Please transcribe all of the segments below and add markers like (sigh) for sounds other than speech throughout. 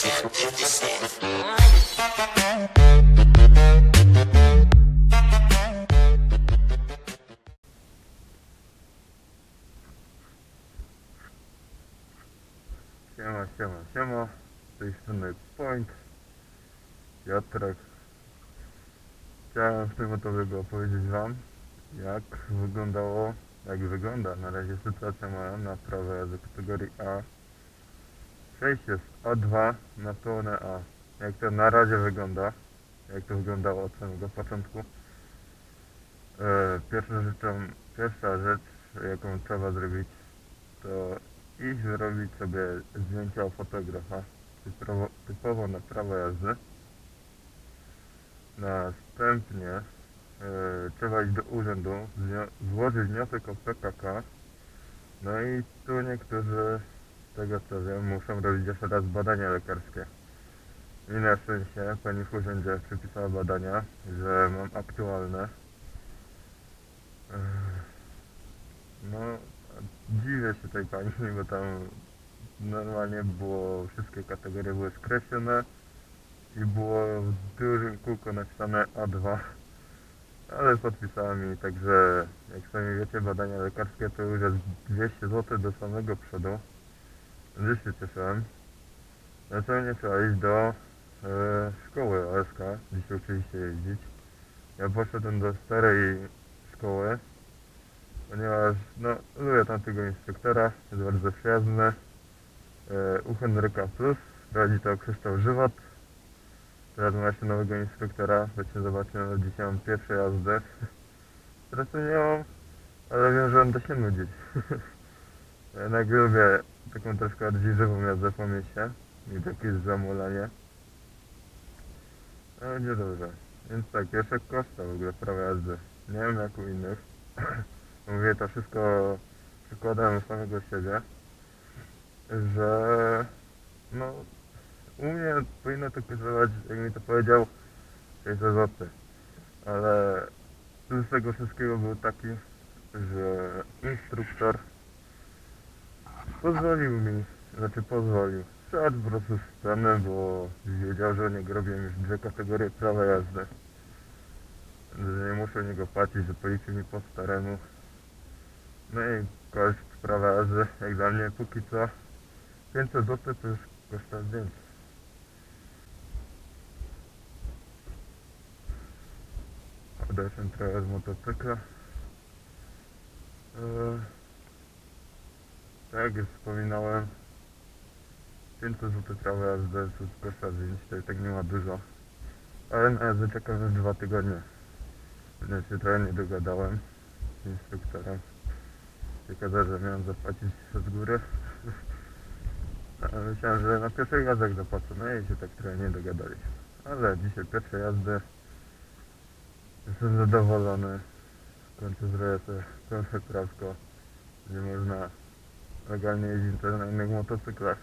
Siema, siema, siema. Z tej strony Point. Piotrek. Chciałem w tym oto opowiedzieć Wam, jak wyglądało, jak wygląda na razie sytuacja moja na prawo jazdy kategorii A. Przejście z A2 na pełne A. Jak to na razie wygląda, jak to wyglądało od samego początku. E, pierwszą rzeczą, pierwsza rzecz, jaką trzeba zrobić, to iść zrobić sobie zdjęcia o fotografa typowo, typowo na prawo jazdy. Następnie e, trzeba iść do urzędu, złożyć wniosek o PKK. No i tu niektórzy, tego co wiem, muszą robić jeszcze raz badania lekarskie. I na szczęście pani w urzędzie przypisała badania, że mam aktualne. No, dziwię się tej pani, (laughs) bo tam normalnie było, wszystkie kategorie były skreślone i było w dużym kółko napisane A2. Ale podpisała mi, także jak sami wiecie, badania lekarskie to już jest 200 zł do samego przodu. Się cieszyłem. Następnie trzeba iść do e, szkoły OSK, gdzie się oczywiście jeździć. Ja poszedłem do starej szkoły, ponieważ no, lubię tamtego instruktora, jest bardzo przyjazny. E, u Henryka Plus, prowadzi to Krzysztof Żywot. Teraz ma jeszcze nowego instruktora, właśnie zobaczymy, dzisiaj mam pierwsze jazdy. Stresu nie mam, ale wiem, że da się nudzić. (laughs) ja jednak lubię taką troszkę żywą jazdę po mieście i takie zamulanie. No będzie dobrze. Więc tak, jeszcze koszta w ogóle prawa jazdy. Nie wiem jak u innych. (clears throat) Mówię to wszystko przykładem samego siebie, że no u mnie powinno to kosztować, jak mi to powiedział, 600 zł. Ale plus tego wszystkiego był taki, że instruktor pozwolił mi, znaczy pozwolił. Szedł po prostu z bo wiedział, że nie robię już dwie kategorie prawa jazdy. Że nie muszę niego płacić, że policzy mi po staremu. No i koszt prawa jazdy, jak dla mnie póki co 500 zł to już koszta zdjęć. Odeszłem trochę z motocykla. Eee, tak już wspominałem, 500 zł jazdy to jest koszta zdjęć, to tak nie ma dużo. Ale na jazdę czekam już dwa tygodnie. Więc się trochę nie dogadałem z instruktorem. Ciekawe, że miałem zapłacić z góry. (laughs) Myślałem, że na pierwszych jazdach zapłacę, no i się tak trochę nie dogadaliśmy. Ale dzisiaj pierwsze jazdy. Jestem zadowolony. W końcu zrobię sobie prawko, gdzie można legalnie jeździć też na innych motocyklach.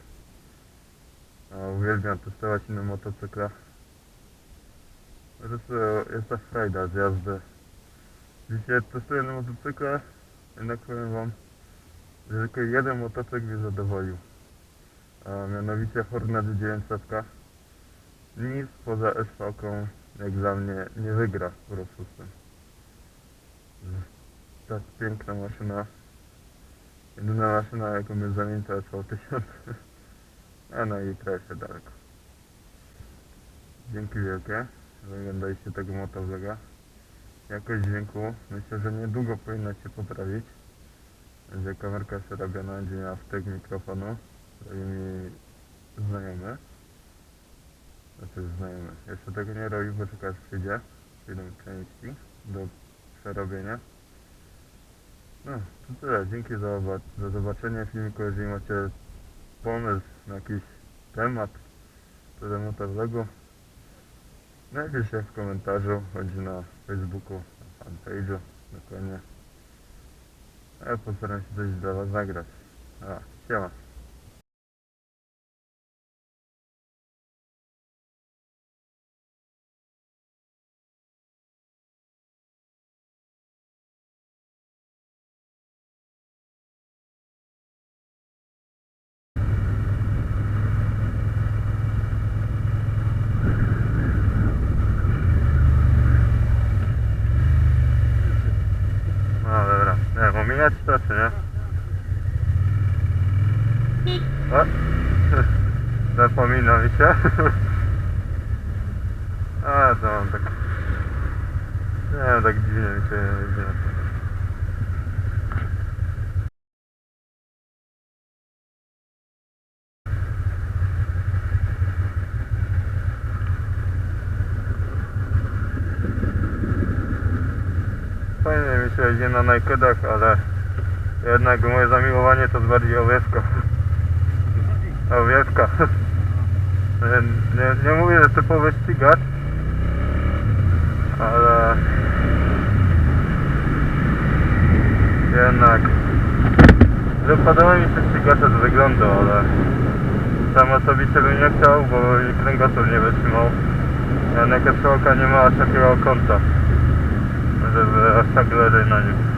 A uwielbiam testować inne motocykle. Po jest ta frajda z jazdy. Dzisiaj testuję na motocykle, jednak powiem wam, że tylko jeden motocykl mnie zadowolił. A mianowicie Hornet 900. Nic poza SV-ką jak dla mnie nie wygra po prostu z tym. Tak piękna maszyna. Jedyna maszyna jaką jest zamięta SV1000. A no i trochę daleko. Dzięki wielkie, że oglądaliście tego motovloga. Jakość dźwięku myślę, że niedługo powinna się poprawić. Będzie kamerka przerabiona, będzie miała wtyk mikrofonu. Robi mi znajomy. Znaczy znajomy. Jeszcze tego nie robi, bo czeka aż przyjdzie. Przyjdą części do przerobienia. No, to tyle. Dzięki za, za zobaczenie filmiku. Jeżeli macie pomysł na jakiś temat do tematu vlogu, napiszcie w komentarzu, bądź na Facebooku, na fanpage'u, dokładnie. A ja postaram się coś dla Was nagrać. A, siema. Mieć to, czy nie? O! (laughs) Zapomina mi się. (laughs) A, to mam tak... Nie, tak dziwnie mi się jedzie. Fajnie mi się jedzie na nakedach, ale jednak moje zamiłowanie to bardziej owiewka. (laughs) Owiewka. Nie, nie, mówię, że typowy ścigacz, ale jednak że podoba mi się ścigacze z wyglądu, ale sam osobiście bym nie chciał, bo mi kręgosłup nie wytrzymał. Jednak SLK nie ma takiego kąta, tak leżeć na nim.